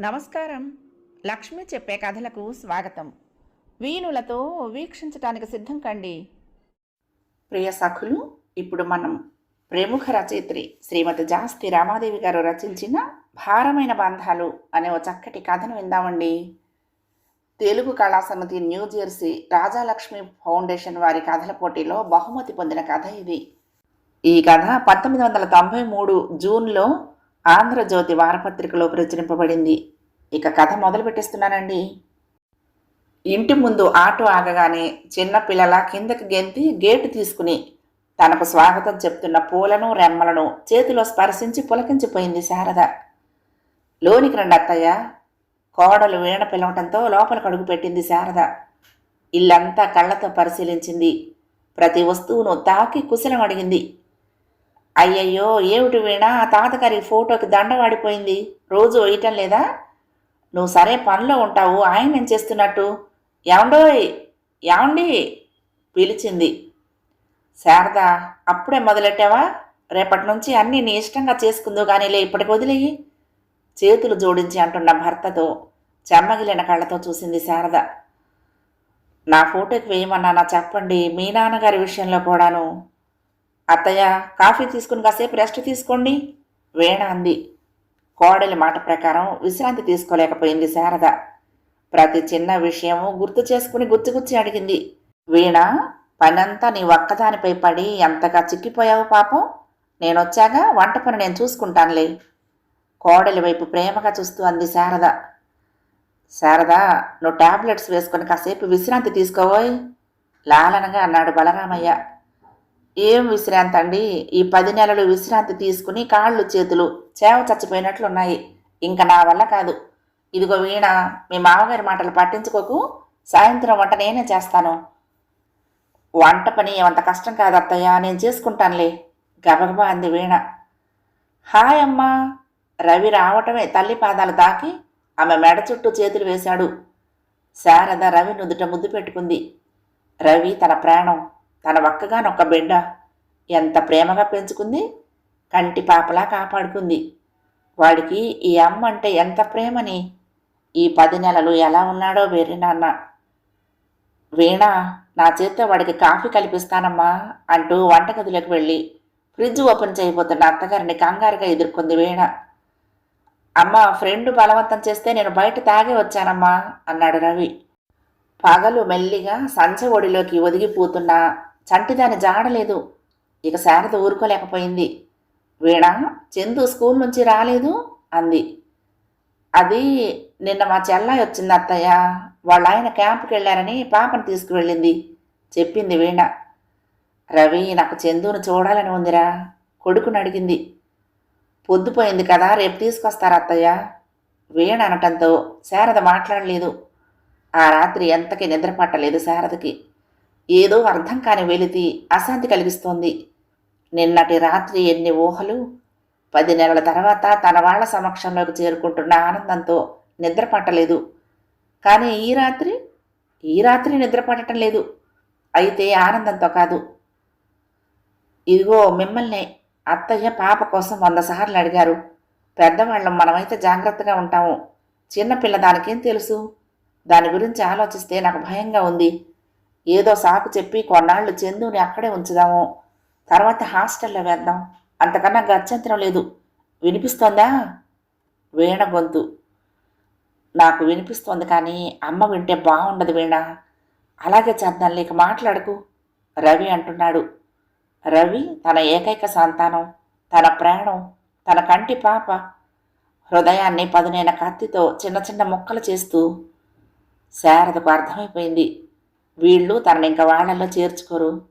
నమస్కారం. లక్ష్మి చెప్పే కథలకు స్వాగతం. వీణులతో వీక్షించటానికి సిద్ధం కండి. ప్రియ సఖులు ఇప్పుడు మనం ప్రముఖ రచయిత్రి శ్రీమతి జాస్తి రామాదేవి గారు రచించిన భారమైన బంధాలు అనే ఓ చక్కటి కథను విందామండి. తెలుగు కళా సమితి న్యూ జెర్సీ రాజాలక్ష్మి ఫౌండేషన్ వారి కథల పోటీలో బహుమతి పొందిన కథ ఇది. ఈ కథ పంతొమ్మిది వందల తొంభై మూడు జూన్లో ఆంధ్రజ్యోతి వారపత్రికలో ప్రచురింపబడింది. ఇక కథ మొదలు పెట్టేస్తున్నానండి ఇంటి ముందు ఆటో ఆగగానే చిన్న పిల్లల కిందకి గెంతి గేటు తీసుకుని తనకు స్వాగతం చెప్తున్న పూలను రెమ్మలను చేతిలో స్పర్శించి పులకించిపోయింది శారద. లోనికి రండి అత్తయ్య. కోడలు వీణ పిలవటంతో లోపలికి అడుగు పెట్టింది శారద. ఇల్లంతా కళ్ళతో పరిశీలించింది. ప్రతి వస్తువును తాకి కుశలం అడిగింది. అయ్యయ్యో ఏమిటి వీణ? ఆ తాతగారి ఫోటోకి దండ వాడిపోయింది. రోజు వేయటం లేదా? నువ్వు సరే పనిలో ఉంటావు ఆయన ఏం చేస్తున్నట్టు? ఏమండోయ్? ఏమండి? పిలిచింది. శారద అప్పుడే మొదలెట్టావా? రేపటి నుంచి అన్నీ నీ ఇష్టంగా చేసుకుందో కానీలే ఇప్పటికి వదిలేయి. చేతులు జోడించి అంటున్న భర్తతో చెమ్మగిలిన కళ్ళతో చూసింది శారద. నా ఫోటోకి వేయమన్నానా చెప్పండి మీ నాన్నగారి విషయంలో కూడాను. అత్తయ్య కాఫీ తీసుకుని కాసేపు రెస్ట్ తీసుకోండి వేణ అంది. కోడలి మాట ప్రకారం విశ్రాంతి తీసుకోలేకపోయింది శారద. ప్రతి చిన్న విషయము గుర్తు చేసుకుని గుచ్చిగుచ్చి అడిగింది. వీణ పనంతా నీ ఒక్కదానిపై పడి ఎంతగా చిక్కిపోయావు పాపం? నేనొచ్చాగా వంట పని నేను చూసుకుంటానులే. కోడలి వైపు ప్రేమగా చూస్తూ అంది శారద. శారద నువ్వు టాబ్లెట్స్ వేసుకొని కాసేపు విశ్రాంతి తీసుకోవోయ్ లాలనగా అన్నాడు బలరామయ్య. ఏం విశ్రాంతి అండి ఈ పది నెలలు విశ్రాంతి తీసుకుని కాళ్ళు చేతులు చేవ చచ్చిపోయినట్లున్నాయి. ఇంకా నా వల్ల కాదు. ఇదిగో వీణ మీ మామగారి మాటలు పట్టించుకోకు. సాయంత్రం వంట నేనే చేస్తాను. వంట పని ఏమంత కష్టం కాదు అత్తయ్య నేను చేసుకుంటానులే. గబగబా అంది వీణ. హాయ్ అమ్మా. రవి రావటమే తల్లి పాదాలు తాకి ఆమె మెడ చుట్టూ చేతులు వేశాడు. శారద రవి నుదుట ముద్దు పెట్టుకుంది. రవి తన ప్రాణం తన ఒక్కగానొక్క బిడ్డ ఎంత ప్రేమగా పెంచుకుంది కంటి పాపలా కాపాడుకుంది. వాడికి ఈ అమ్మ అంటే ఎంత ప్రేమని ఈ పది నెలలు ఎలా ఉన్నాడో వేరే నాన్న. వీణ నా చేత్తో వాడికి కాఫీ కల్పిస్తానమ్మా అంటూ వంటగదిలోకి వెళ్ళి ఫ్రిడ్జ్ ఓపెన్ చేయబోతున్న అత్తగారిని కంగారుగా ఎదుర్కొంది వీణ. అమ్మ ఫ్రెండ్ బలవంతం చేస్తే నేను బయట తాగే వచ్చానమ్మా అన్నాడు రవి. పగలు మెల్లిగా సంచ ఒడిలోకి ఒదిగిపోతున్న చంటిదాని జాడలేదు ఇక శారద ఊరుకోలేకపోయింది. వీణ చందు స్కూల్ నుంచి రాలేదు అంది. అది నిన్న మా చెల్లాయి వచ్చింది అత్తయ్య. వాళ్ళ ఆయన క్యాంప్కి వెళ్ళారని పాపను తీసుకువెళ్ళింది చెప్పింది వీణ. రవి నాకు చందును చూడాలని ఉందిరా కొడుకుని అడిగింది. పొద్దుపోయింది కదా రేపు తీసుకొస్తారా అత్తయ్య? వీణ అనటంతో శారద మాట్లాడలేదు. ఆ రాత్రి ఎంతకి నిద్ర పట్టలేదు శారదకి. ఏదో అర్థం కాని వెలితి అశాంతి కలిగిస్తోంది. నిన్నటి రాత్రి ఎన్ని ఊహలు పది నెలల తర్వాత తన వాళ్ళ సమక్షంలోకి చేరుకుంటున్న ఆనందంతో నిద్ర పట్టలేదు కానీ ఈ రాత్రి ఈ రాత్రి నిద్ర లేదు. అయితే ఆనందంతో కాదు. ఇదిగో మిమ్మల్ని అత్తయ్య పాప కోసం వంద సార్లు అడిగారు. పెద్దవాళ్ళం మనమైతే జాగ్రత్తగా ఉంటాము. చిన్నపిల్ల దానికేం తెలుసు? దాని గురించి ఆలోచిస్తే నాకు భయంగా ఉంది. ఏదో సాకు చెప్పి కొన్నాళ్ళు చందుని అక్కడే ఉంచుదాము. తర్వాత హాస్టల్లో వేద్దాం. అంతకన్నా గత్యంతరం లేదు. వినిపిస్తోందా? వీణ గొంతు నాకు వినిపిస్తోంది కానీ అమ్మ వింటే బాగుండదు వీణ. అలాగే చేద్దాం లేక మాట్లాడకు రవి అంటున్నాడు. రవి తన ఏకైక సంతానం తన ప్రాణం తన కంటి పాప. హృదయాన్ని పదునైన కత్తితో చిన్న చిన్న ముక్కలు చేస్తూ శారదకు అర్థమైపోయింది. వీళ్ళు తనని ఇంకా వాళ్ళల్లో చేర్చుకోరు.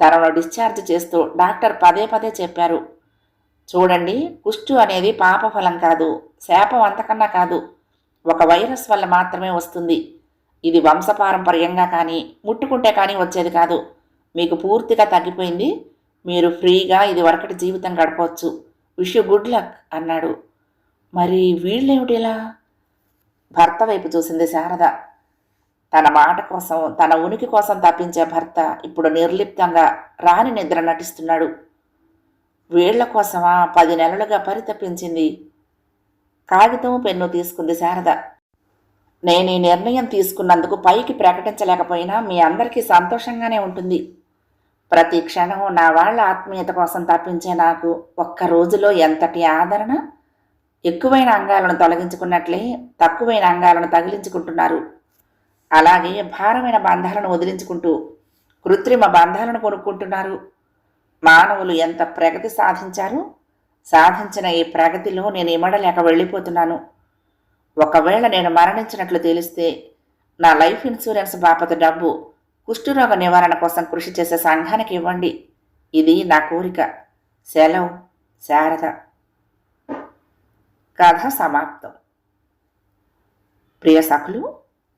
తనను డిశ్చార్జ్ చేస్తూ డాక్టర్ పదే పదే చెప్పారు. చూడండి కుష్టు అనేది పాపఫలం కాదు శాపం అంతకన్నా కాదు. ఒక వైరస్ వల్ల మాత్రమే వస్తుంది. ఇది వంశపారంపర్యంగా కానీ ముట్టుకుంటే కానీ వచ్చేది కాదు. మీకు పూర్తిగా తగ్గిపోయింది. మీరు ఫ్రీగా ఇది వరకటి జీవితం గడపవచ్చు. విష్ గుడ్ లక్ అన్నాడు. మరి వీళ్ళేమిటిలా భర్త వైపు చూసింది శారద. తన మాట కోసం తన ఉనికి కోసం తప్పించే భర్త ఇప్పుడు నిర్లిప్తంగా రాని నిద్ర నటిస్తున్నాడు. వీళ్ళ కోసమా పది నెలలుగా పరితపించింది. కాగితం పెన్ను తీసుకుంది శారద. నేను ఈ నిర్ణయం తీసుకున్నందుకు పైకి ప్రకటించలేకపోయినా మీ అందరికీ సంతోషంగానే ఉంటుంది. ప్రతి క్షణం నా వాళ్ళ ఆత్మీయత కోసం తప్పించే నాకు ఒక్క రోజులో ఎంతటి ఆదరణ? ఎక్కువైన అంగాలను తొలగించుకున్నట్లే తక్కువైన అంగాలను తగిలించుకుంటున్నారు. అలాగే భారమైన బంధాలను వదిలించుకుంటూ కృత్రిమ బంధాలను కొనుక్కుంటున్నారు. మానవులు ఎంత ప్రగతి సాధించారు? సాధించిన ఈ ప్రగతిలో నేను ఇమడలేక వెళ్ళిపోతున్నాను. ఒకవేళ నేను మరణించినట్లు తెలిస్తే నా లైఫ్ ఇన్సూరెన్స్ బాపత డబ్బు కుష్ఠరోగ నివారణ కోసం కృషి చేసే సంఘానికి ఇవ్వండి. ఇది నా కోరిక. సెలవు. శారద. కథ సమాప్తం. ప్రియ సఖులు